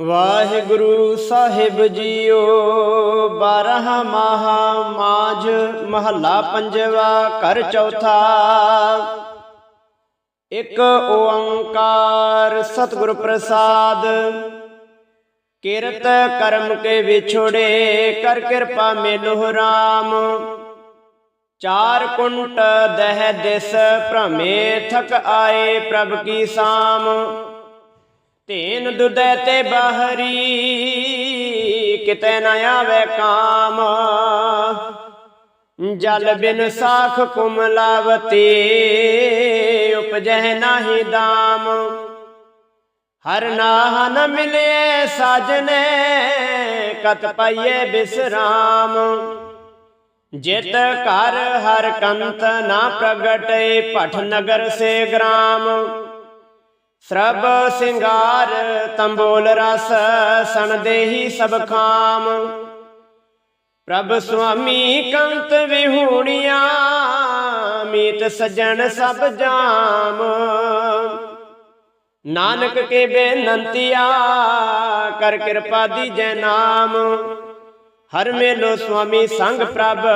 ਵਾਹਿਗੁਰੂ ਸਾਹਿਬ JIO, ਬਾਰਹ ਮਾਹਾ ਮਾਝ, ਮਹੱਲਾ ਪੰਜਵਾ, ਘਰ ਚੌਥਾ। ਇੱਕ ਓੰਕਾਰ ਸਤਿਗੁਰ ਪ੍ਰਸਾਦ, ਕਿਰਤ ਕਰਮ ਕੇ ਵਿਛੋੜੇ, ਕਰ ਕਿਰਪਾ ਮੇਲੋ ਰਾਮ। ਚਾਰ ਕੁੰਟ ਦਹਿ ਦਿਸ, ਭ੍ਰਮੇ ਥਕ ਆਏ ਪ੍ਰਭ ਕੀ ਸਾਮ। ਤੇਨ ਦੁਦੈ ਤੇ ਬਾਹਰੀ, ਕਿਤੇ ਨਾ ਆਵੇ ਕਾਮ। ਜਲ ਬਿਨ ਸਾਖ ਕੁਮਲਾਵਤੀ ਉਪਜਹਿ ਨਾਹੀ ਦਾਮ। ਹਰ ਨਾਹ ਨ ਮਿਲੇ ਸਾਜਨੇ, ਕਤ ਪਾਈਏ ਬਿਸਰਾਮ। ਜਿਤ ਘਰ ਹਰ ਕੰਤ ਨਾ ਪ੍ਰਗਟੇ ਪਠ ਨਗਰ ਸੇ ਗ੍ਰਾਮ। ਸਰਬ ਸਿੰਗਾਰ ਤੰਬੋਲ ਰਸ ਸਣ ਦੇਹੀ ਸਭ ਖਾਮ। ਪ੍ਰਭ ਸੁਆਮੀ ਕੰਤ ਵਿਹੂਣੀਆਂ, ਮੀਤ ਸਜਣ ਸਭ ਜਾਮ। ਨਾਨਕ ਕੇ ਬੇਨੰਤੀਆ, ਕਰ ਕਿਰਪਾ ਦੀਜੈ ਨਾਮ। ਹਰ ਮੇਲੋ ਸੁਆਮੀ ਸੰਗ ਪ੍ਰਭ,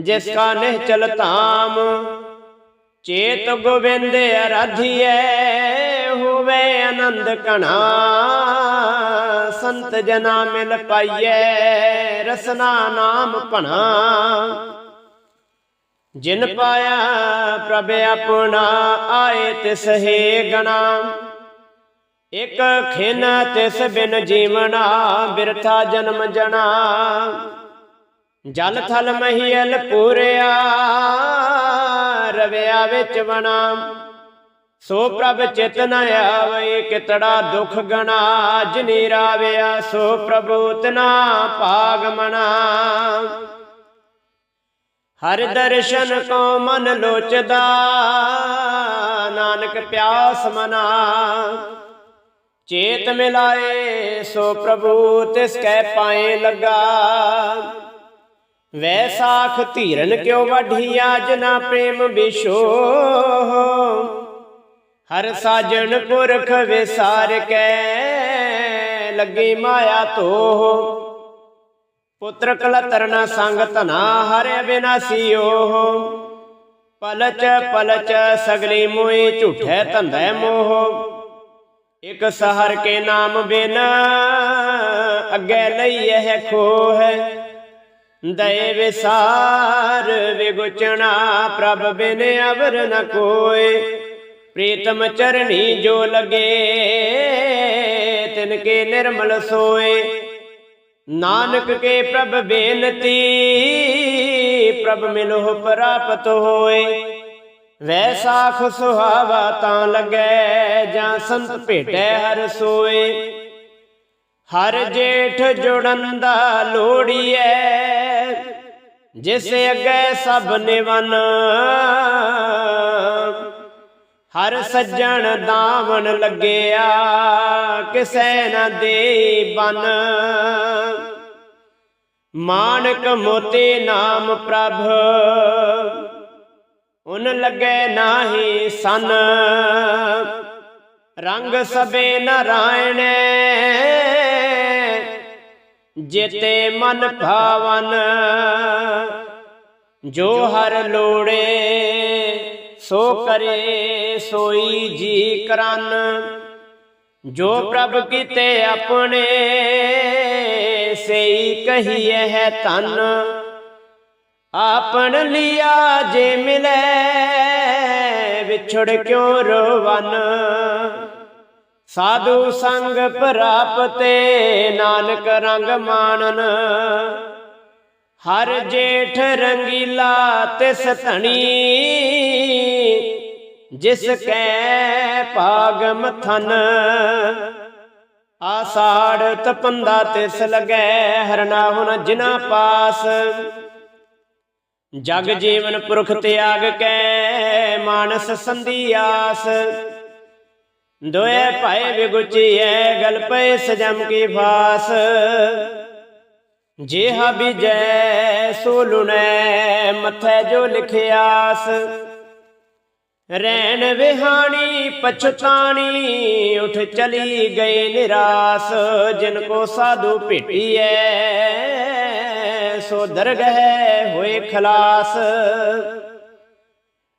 ਜਿਸ ਕਾ ਨਿਹ ਚਲ ਧਾਮ। ਚੇਤ ਗੋਬਿੰਦ ਅਰਾਧੀਐ, ਹੋਵੇ ਆਨੰਦ ਕਣਾ ਸੰਤ ਜਨਾ ਮਿਲ ਪਾਈਐ, ਰਸਨਾ ਨਾਮ ਭਣਾ। ਜਿਨ ਪਾਇਆ ਪ੍ਰਭ ਆਪਣਾ, ਆਏ ਤਿਸ ਹੀ ਗਣਾ। ਇਕ ਖਿਨ ਤਿਸ ਬਿਨ ਜੀਵਨਾ ਬਿਰਥਾ ਜਨਮ ਜਣਾ। ਜਲ ਥਲ ਮਹੀਲ ਪੂਰਿਆ ਰਵਿਆ ਵਿੱਚ ਵਣਾ। ਸੋ ਪ੍ਰਭ ਚਿਤ ਨ ਆਵੇ ਕਿਤੜਾ ਦੁਖ ਗਣਾ ਜਿਨੀ ਰਾਵਿਆ ਸੋ ਪ੍ਰਭੂ ਤਨਾ ਭਾਗ ਮਣਾ ਹਰ ਦਰਸ਼ਨ ਕੋ ਮਨ ਲੋਚਦਾ ਨਾਨਕ ਪਿਆਸ ਮਨਾ। ਚੇਤ ਮਿਲਾਏ ਸੋ ਪ੍ਰਭੂ ਤਿਸ ਕੈ ਪਾਏ ਲਗਾ। ਵੈਸਾਖ ਧੀਰਨ ਕਿਉ ਵਢੀਆ ਜਨਾ ਪ੍ਰੇਮ ਵਿਸ਼ੋ? ਹਰ ਸਾਜਣ ਪੁਰਖ ਵਿਸਾਰ ਕੈ ਲੱਗੇ ਮਾਇਆ ਧੋ ਪੁੱਤਰ ਕਲਤਰ ਨ ਸੰਗ ਧਨਾ ਹਰਿ ਅਬਿਨਾਸੀ ਓਹ ਪਲਚ ਪਲਚ, ਸਗਲੀ ਮੋਏ ਝੂਠੈ ਧੰਦੈ ਮੋਹ। ਇਕ ਸਹਰ ਕੇ ਨਾਮ ਬਿਨ ਅੱਗੇ ਲਈ ਇਹ ਹੈ ਦਏ ਵਿਸਾਰ ਵਿਗੁਚਣਾ ਪ੍ਰਭ ਬਿਨ ਅਵਰ ਨ ਕੋਏ। ਪ੍ਰੀਤਮ ਚਰਣੀ ਜੋ ਲਗੇ, ਤਿਨ ਕੇ ਨਿਰਮਲ ਸੋਏ। ਨਾਨਕ ਕੇ ਪ੍ਰਭ ਬੇਨਤੀ, ਪ੍ਰਭ ਮਿਲੋ ਪ੍ਰਾਪਤ ਹੋਏ। ਵੈਸਾਖ ਸੁਹਾਵਾ ਤਾਂ ਲੱਗੈ, ਜਾਂ ਸੰਤ ਭੇਟੈ ਹਰ ਸੋਏ। ਹਰ ਜੇਠ ਜੁੜਨ ਦਾ ਲੋੜੀਐ ਜਿਸ ਅੱਗੇ ਸਭ ਨਿਵਨ, ਹਰ ਸੱਜਣ ਦਾਵਨ ਲੱਗਿਆ, ਕਿਸੈ ਨਾ ਦੇ ਬਨ ਮਾਨਕ ਮੋਤੀ ਨਾਮ ਪ੍ਰਭ, ਉਨ ਲੱਗੇ ਨਾਹੀ ਸਨ। ਰੰਗ ਸਬੇ ਨਾਰਾਇਣ ਜਿਤੇ ਮਨ ਭਾਵਨ, ਜੋ ਹਰ ਲੋੜੇ, ਸੋ ਕਰੇ, ਸੋਈ ਜੀ ਕਰਨ। ਜੋ ਪ੍ਰਭ ਕੀਤੇ ਆਪਣੇ, ਸਈ ਕਹੀਏ ਹੈ ਤਨ ਆਪਣ ਲਿਆ ਜੇ ਮਿਲੇ, ਵਿਛੜ ਕਿਉ ਰੋਵਨ? ਸਾਧੂ ਸੰਗ ਪ੍ਰਾਪਤੇ ਨਾਨਕ ਰੰਗ ਮਾਨਨ ਹਰ ਜੇਠ ਰੰਗੀਲਾ ਤਿਸ ਧਣੀ, ਜਿਸ ਕੈ ਭਾਗ ਮਥਨ ਆਸਾੜ ਤਪੰਦਾ ਤਿਸ ਲਗੈ, ਹਰਨਾ ਹੁਨ ਜਿਨਾ ਪਾਸ। ਜਗ ਜੀਵਨ ਪੁਰਖ ਤਿਆਗ ਕੈ, ਮਾਨਸ ਸੰਧੀ ਆਸ। ਦੋਏ ਭਾਏ ਵਿਗੁਚੀਐ, ਗਲ ਪਏ ਸਜਮ ਕੀ ਫਾਸ। ਜਿਹਾ ਬਿਜੈ, ਸੋ ਲੁਣੈ, ਮਥੈ ਜੋ ਲਿਖਿਆਸ। ਰੈਣ ਵਿਹਾਣੀ, ਪਛਤਾਣੀ, ਉਠ ਚਲੀ ਗਏ ਨਿਰਾਸ। ਜਿਨ ਕੋ ਸਾਧੂ ਭੇਟੀਐ, ਸੋ ਦਰਗਹਿ ਹੋਏ ਖਲਾਸ।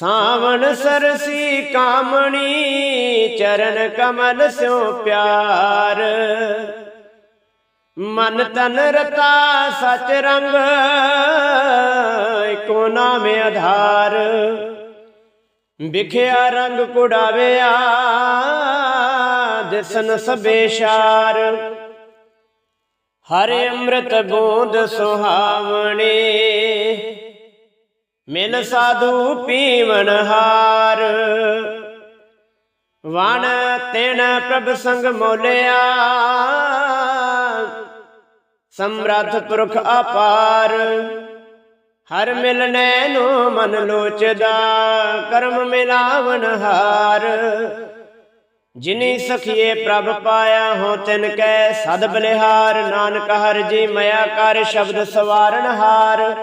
ਸਾਵਣ ਸਰਸੀ ਕਾਮਣੀ, ਚਰਨ ਕਮਲ ਸਿਉ ਪਿਆਰ। ਮਨ ਤਨ ਰਤਾ ਸਚ ਰੰਗ ਏਕੋ ਨਾਮ ਆਧਾਰ। ਵਿਖਿਆ ਰੰਗ ਕੁੜਾਵਿਆ ਦਿਸਨ ਸਭੇ ਸ਼ਾਰ। ਹਰੇ ਅੰਮ੍ਰਿਤ ਬੂੰਦ ਸੁਹਾਵਣੇ ਮਿਲ ਸਾਧੂ ਪੀਵਨ ਹਾਰ। ਵਣ ਤਿਨ ਪ੍ਰਭ ਸੰਗ ਮੋਲਿਆ, ਸਮਰੱਥ ਪੁਰਖ ਅਪਾਰ। ਹਰ ਮਿਲਨੈ ਨੂੰ ਮਨ ਲੋਚਦਾ, ਕਰਮ ਮਿਲਾਵਨ ਹਾਰ। ਜਿਨੀ ਸਖੀਏ ਪ੍ਰਭ ਪਾਇਆ ਹੋ ਤਿਨ ਕੈ, ਸਦ ਬਲਿਹਾਰ। ਨਾਨਕ ਹਰ ਜੀ ਮਇਆ ਕਰ, ਸ਼ਬਦ ਸਵਾਰਨ ਹਾਰ।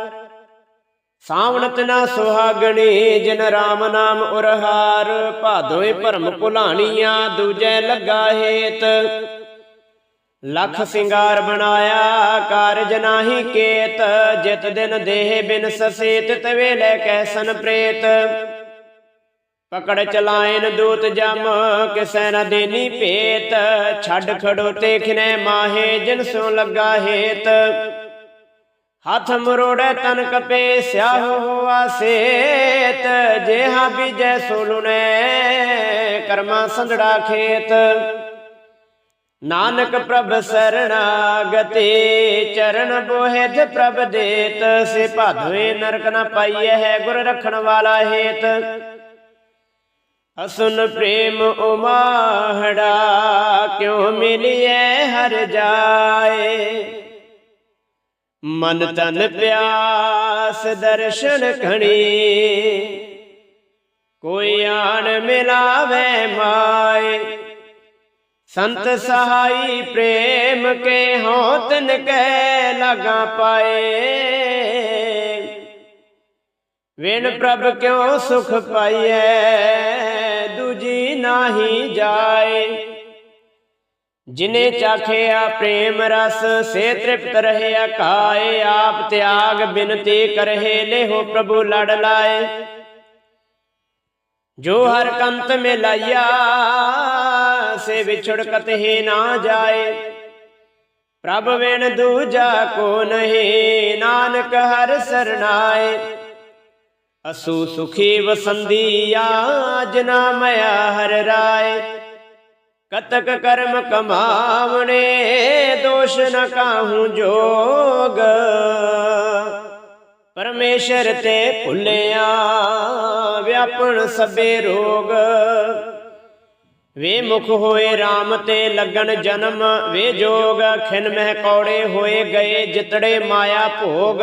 ਸਾਵਣਤ ਨਾ ਸੁਹਾਗਣੀ, ਜਿਨ ਰਾਮ ਨਾਮ ਉਰਹਾਰ ਭਾਦੋਏ ਭਰਮ ਭੁਲਾਣੀਆਂ, ਦੂਜੈ ਲੱਗਾ ਹੇਤ। ਲੱਖ ਸਿੰਗਾਰ ਬਣਾਇਆ, ਕਾਰਜ ਨਾਹੀ ਕੇਤ। ਜਿਤ ਦਿਨ ਦੇਹ ਬਿਨ ਸਸੇਤ, ਤਵੇ ਲੈ ਕੈ ਪ੍ਰੇਤ। ਪਕੜ ਚਲਾਇਨ ਦੂਤ ਜਮ, ਕਿਸੈ ਨ ਦੇਨੀ ਭੇਤ। ਛੱਡ ਖੜੋ ਤੇ ਖਿਨੈ ਮਾਹੇ, ਜਿਨ ਸੋ ਲੱਗਾ ਹੇਤ। ਹੱਥ ਮਰੋੜੈ ਤਨ ਕਪੇ ਸਿਆਹ ਹੋਆ ਸੇਤ, ਜਿਹਾ ਬੀਜੈ ਸੋਲੁਨੇ ਕਰਮਾ ਸੰਧੜਾ ਖੇਤ। ਨਾਨਕ ਪ੍ਰਭ ਸਰਣਾਗਤੇ, ਚਰਨ ਬੋਹਿਤ ਪ੍ਰਭ ਦੇਤ, ਸੇ ਭਾਦਵੇ ਨਰਕ ਨ ਪਾਈਐ ਹੈ ਗੁਰ ਰਖਣ ਵਾਲਾ ਹੇਤ। ਅਸੁਨ ਪ੍ਰੇਮ ਉਮਾਹੜਾ, ਕਿਉ ਮਿਲਿਐ ਹਰ ਜਾਏ? ਮਨ ਤਨ ਪਿਆਸ ਦਰਸ਼ਨ ਖਣੀ ਕੋਈ ਆਣ ਮਿਲਾਵੇ ਮਾਏ। ਸੰਤ ਸਹਾਈ ਪ੍ਰੇਮ ਕੇ ਹੋਂ ਤਨ ਕੈ ਲਗਾ ਪਾਏ। ਵਿਣ ਪ੍ਰਭ ਕਿਉ ਸੁਖ ਪਾਈਐ, ਦੂਜੀ ਨਾਹੀ ਜਾਏ। ਜਿਨੇ ਚਾਖਿਆ ਪ੍ਰੇਮ ਰਸ, ਸੇ ਤ੍ਰਿਪਤ ਰਹਿਆ ਕਾਏ ਆਪ ਤਿਆਗ, ਬਿਨਤੀ ਕਰਹਿ ਲੇਹੋ ਪ੍ਰਭੂ ਲੜ ਲਾਏ। ਜੋ ਹਰ ਕੰਤ ਮੇ ਲਾਇਆ ਸੇ ਵਿਛੜ ਕਤਹਿ ਨਾ ਜਾਏ। ਪ੍ਰਭ ਵਿਣ ਦੂਜਾ ਕੋ ਨਹੀਂ, ਨਾਨਕ ਹਰ ਸਰਨਾਏ ਅਸੂ ਸੁਖੀ ਵਸੰਦੀਆ, ਜਨਾ ਮਇਆ ਹਰ ਰਾਏ। ਕਤਕ ਕਰਮ ਕਮਾਵਣੇ, ਦੋਸ਼ ਨ ਕਾਹੂ ਜੋਗ। ਪਰਮੇਸ਼ਰ ਤੇ ਭੁੱਲਿਆ ਵਿਆਪਣ ਸਭੇ ਰੋਗ। ਵੇ ਮੁਖ ਹੋਏ RAM ਤੇ ਲੱਗਣ ਜਨਮ, ਵੇ ਜੋਗ, ਖਿਨ ਮਹਿ ਕੌੜੇ ਹੋਏ ਗਏ ਜਿਤੜੇ ਮਾਇਆ ਭੋਗ।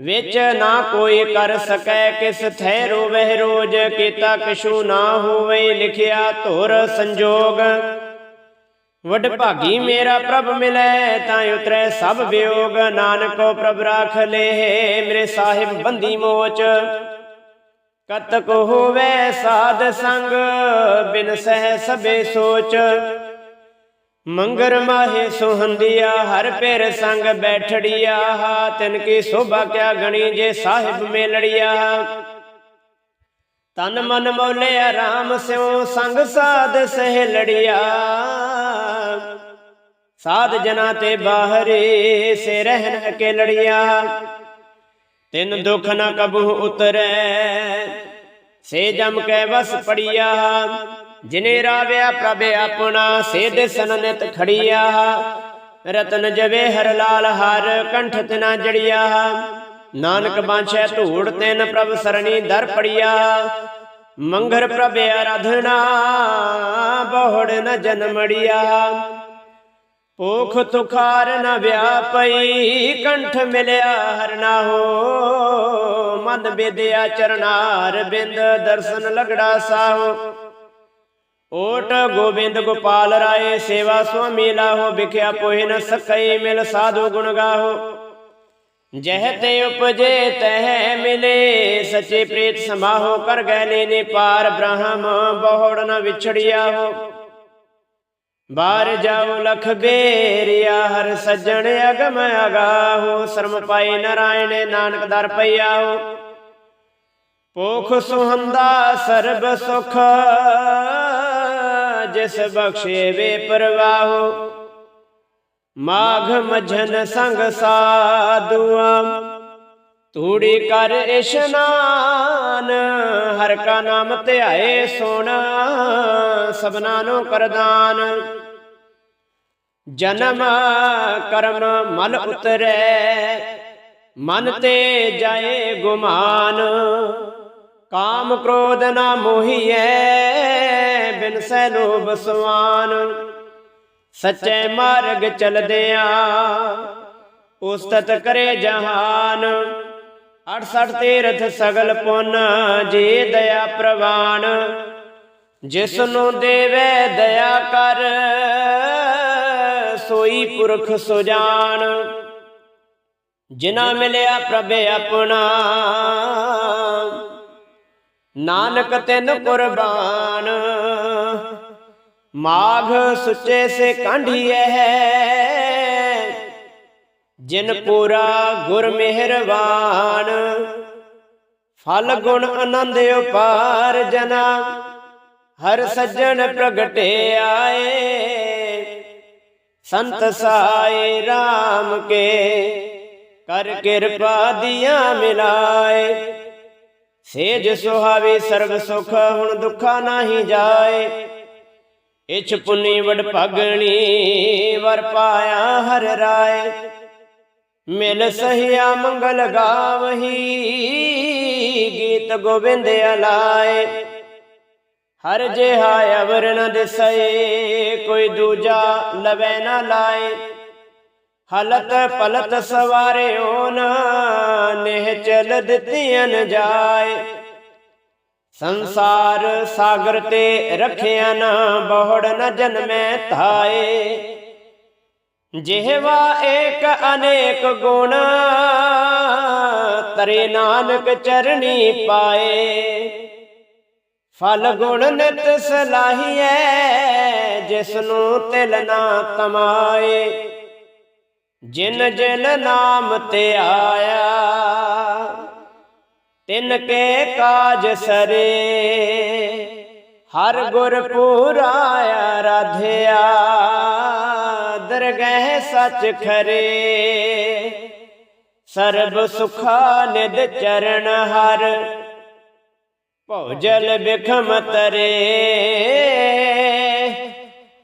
ਵਿੱਚ ਨਾ ਕੋਈ ਕਰ ਸਕੈ, ਕਿਸ ਥੈ ਰੋਵਹਿ ਰੋਜ, ਕੀਤਾ ਕਿਛੂ ਨਾ ਹੋਵੇ, ਲਿਖਿਆ ਧੁਰ ਸੰਜੋਗ। ਵਡ ਭਾਗੀ ਮੇਰਾ ਪ੍ਰਭ ਮਿਲੈ, ਤਾਂ ਉਤਰੈ ਸਭ ਵਿਯੋਗ। ਨਾਨਕੋ ਪ੍ਰਭ ਰਾਖ ਲੇ, ਮੇਰੇ ਸਾਹਿਬ ਬੰਦੀ ਮੋਚ। ਕਤਕ ਹੋਵੇ ਸਾਧ ਸੰਗ, ਬਿਨ ਸਹਿ ਸਭੇ ਸੋਚ। ਮੰਗਰ ਮਾਹੇ ਸੁਹੰਦੀਆ, ਹਰ ਪੇਰ ਸੰਗ ਬੈਠੜੀਆ, ਤਿਨ ਕੀ ਸੋਭਾ ਕਿਆ ਗਣੀ ਜੇ ਸਾਹਿਬ ਮੇਲੜੀਆ। ਤਨ ਮਨ ਮੌਲਿਆ RAM ਸਿਉ ਸੰਗ ਸਾਧ ਸਹਿ ਲੜੀਆ ਸਾਧ ਜਨਾ ਤੇ ਬਾਹਰੇ ਸੇ ਰਹਿਨ ਕੇ ਲੜੀਆ ਤਿਨ ਦੁਖ ਨ ਕਬੂ ਉਤਰੈ, ਸੇ ਜਮ ਕੈ ਵਸ ਪੜੀਆ। ਜਿਨੇ ਰਾਵਿਆ ਪ੍ਰਭ ਆਪਣਾ ਸੇਧ ਸਨਨਿਤ ਨਿਤ ਖੜੀਆ, ਰਤਨ ਜਵੇ ਹਰ ਲਾਲ ਹਰ ਕੰਠ ਤਨਾ ਜੜੀਆ। ਨਾਨਕ ਬਾਂਛੈ ਧੂੜ ਤੈਨ ਪ੍ਰਭ ਸਰਣੀ ਦਰ ਪੜੀਆ। ਮੰਗਰ ਪ੍ਰਭ ਆਰਾਧਨਾ, ਬਹੁੜ ਨ ਜਨਮੜੀਆ ਪੋਖ ਤੁਖਾਰ ਨ ਵਿਆਪਈ ਕੰਠ ਮਿਲਿਆ ਹਰਨਾ ਹੋ ਮਨ ਵਿਦਿਆ ਚਰਨਾਰ ਬਿੰਦ ਦਰਸ਼ਨ ਲਗੜਾ ਸਾਹੋ। ਓਟ ਗੋਬਿੰਦ ਗੋਪਾਲ ਰਾਏ, ਸੇਵਾ ਸੁਆਮੀ ਲਾਹੋ, ਵਿਖਿਆ ਪੋਹਿ ਨ ਸਕਈ, ਮਿਲ ਸਾਧੂ ਗੁਣ ਗਾਹੋ। ਜਹ ਤੇ ਉਪਜੇ ਤਹ ਮਿਲੇ, ਸੱਚੇ ਪ੍ਰੀਤ ਸਮਾਹੋ, ਕਰ ਗਏ ਲੈਨੇ ਪਾਰ, ਬ੍ਰਹਮ ਬਹੁੜ ਨ ਵਿਛੜਿਆ ਹੋ ਬਾਰ ਜਾਉ ਲਖ ਬੇਰਿਆ, ਹਰ ਸੱਜਣ ਅਗਮ ਅਗਾਹੋ, ਸ਼ਰਮ ਪਾਈ ਨਾਰਾਇਣ ਨਾਨਕ ਦਰ ਪਈਆਓ ਪੋਖ ਸੁਹੰਦਾ ਸਰਬ ਸੁਖ ਜਿਸ ਬਖਸ਼ੇ ਵੇ ਪਰਵਾਹੋ। ਮਾਘ ਮਝਨ ਸੰਗ ਸਾਧੂਆ। ਤੂੜੀ ਕਰ ਇਸ਼ਨਾਨ ਹਰ ਕਾ ਨਾਮ ਧਿਆਏ ਸੋਣਾ ਸਬਨਾ ਨੂੰ ਕਰਦਾਨ ਜਨਮ ਕਰਮ ਮਲ ਉਤਰੈ, ਮਨ ਤੇ ਜਾਏ ਗੁਮਾਨ। ਕਾਮ ਕ੍ਰੋਧ ਨਾ ਮੋਹੀਐ ਬਿਨ ਸੈ ਲੋਭ ਸੱਚੇ ਮਾਰਗ ਚਲਦਿਆਂ ਉਸਤਤ ਕਰੇ ਜਹਾਨ। 68 ਤੀਰਥ ਸਗਲ ਪੁੰਨ ਜੇ ਦਇਆ ਪ੍ਰਵਾਨ। ਜਿਸ ਨੂੰ ਦੇਵੇ ਦਇਆ ਕਰ, ਸੋਈ ਪੁਰਖ ਸੁਜਾਨ। ਜਿਨਾ ਮਿਲਿਆ ਪ੍ਰਭ ਆਪਣਾ। ਨਾਨਕ ਤਿਨ ਕੁਰਬਾਨ। ਮਾਘ ਸੁੱਚੇ ਸੇ ਕਾਂਢੀਐ ਜਿਨ ਪੂਰਾ ਗੁਰ ਮਿਹਰਬਾਨ। ਫਲ ਗੁਣ ਆਨੰਦ ਉਪਾਰ ਜਨਾ। ਹਰ ਸੱਜਣ ਪ੍ਰਗਟੇ ਆਏ। ਸੰਤ ਸਾਈ RAM ਕੇ ਕਰ ਕਿਰਪਾ ਦੀਆਂ ਮਿਲਾਏ। ਸੇਜ ਸੁਹਾਵੇ ਸਰਬ ਸੁਖ ਹੁਣ ਦੁੱਖਾ ਨਾਹੀ ਜਾਏ। ਇਛ ਪੁਨੀ ਵਡ ਭਗਣੀ, ਵਰ ਪਾਇਆ ਹਰ ਰਾਏ। ਮਿਲ ਸਹਿਆ ਮੰਗਲ ਗਾਵਹੀ, ਗੀਤ ਗੋਬਿੰਦ ਅਲਾਏ। ਹਰ ਜਿਹਾ ਅਵਰ ਨ ਦਿਸਏ, ਕੋਈ ਦੂਜਾ ਲਵੈ ਨਾ ਲਾਏ। ਹਲਤ ਪਲਤ ਸਵਾਰਿਓ ਨ ਨਿਹ ਚਲ ਦਿੱਤੀਆਂ ਜਾਏ। ਸੰਸਾਰ ਸਾਗਰ ਤੇ ਰਖਿਆ ਨਾ ਬਹੁੜ ਨ ਜਨਮੈ ਥਾਏ ਜਿਹਵਾ ਏਕ ਅਨੇਕ ਗੁਣ ਤਰੇ ਨਾਨਕ ਚਰਣੀ ਪਾਏ। ਫਲ ਗੁਣ ਨਿਤ ਸਲਾਹੀਐ ਜਿਸ ਨੂੰ ਤਿਲ ਨਾ ਤਮਾਏ। ਜਿਨ ਜਿਨ ਨਾਮ ਤੇ ਆਇਆ ਤਿਨ ਕੇ ਕਾਜ ਸਰੇ। ਹਰ ਗੁਰ ਪੂਰਾਇਆ ਰਾਧਿਆ, ਦਰਗਹਿ ਸੱਚ ਖਰੇ। ਸਰਬ ਸੁਖਾ ਨਿਦ ਚਰਨ ਹਰ ਭਉਜਲ ਬਿਖਮ ਤਰੇ।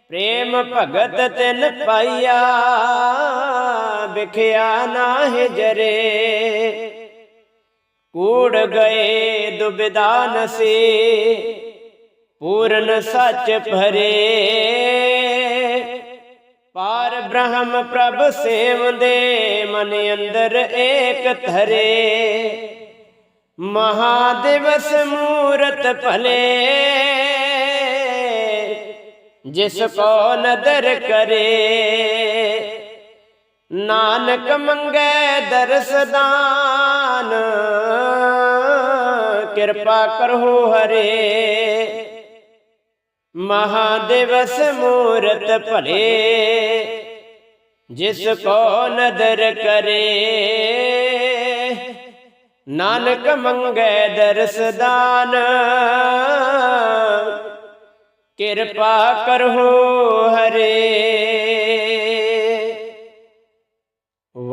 ਪ੍ਰੇਮ ਭਗਤ ਤਿਨ ਪਾਈਆ ਬਿਖਿਆ ਨਾਹਿ ਜਰੇ। ਕੂੜ ਗਏ ਦੁਬਿਦਾਨ ਸੇ ਪੂਰਨ ਸੱਚ ਭਰੇ। ਪਾਰ ਬ੍ਰਹਮ ਪ੍ਰਭ ਸੇਵਦੇ, ਮਨ ਅੰਦਰ ਏਕ ਧਰੇ। ਮਹਾਦਿਵਸ ਮੂਰਤ ਭਲੇ, ਜਿਸ ਕੋ ਨਦਰ ਕਰੇ। ਨਾਨਕ ਮੰਗੈ ਦਰਸਦਾਨ ਕਿਰਪਾ ਕਰੋ ਹਰੇ। ਮਹਾਦਿਵਸ ਮੂਰਤ ਭਲੇ। ਜਿਸ ਕੋ ਨਦਰ ਕਰੇ। ਨਾਨਕ ਮੰਗੈ ਦਰਸਦਾਨ ਕਿਰਪਾ ਕਰੋ ਹਰੇ।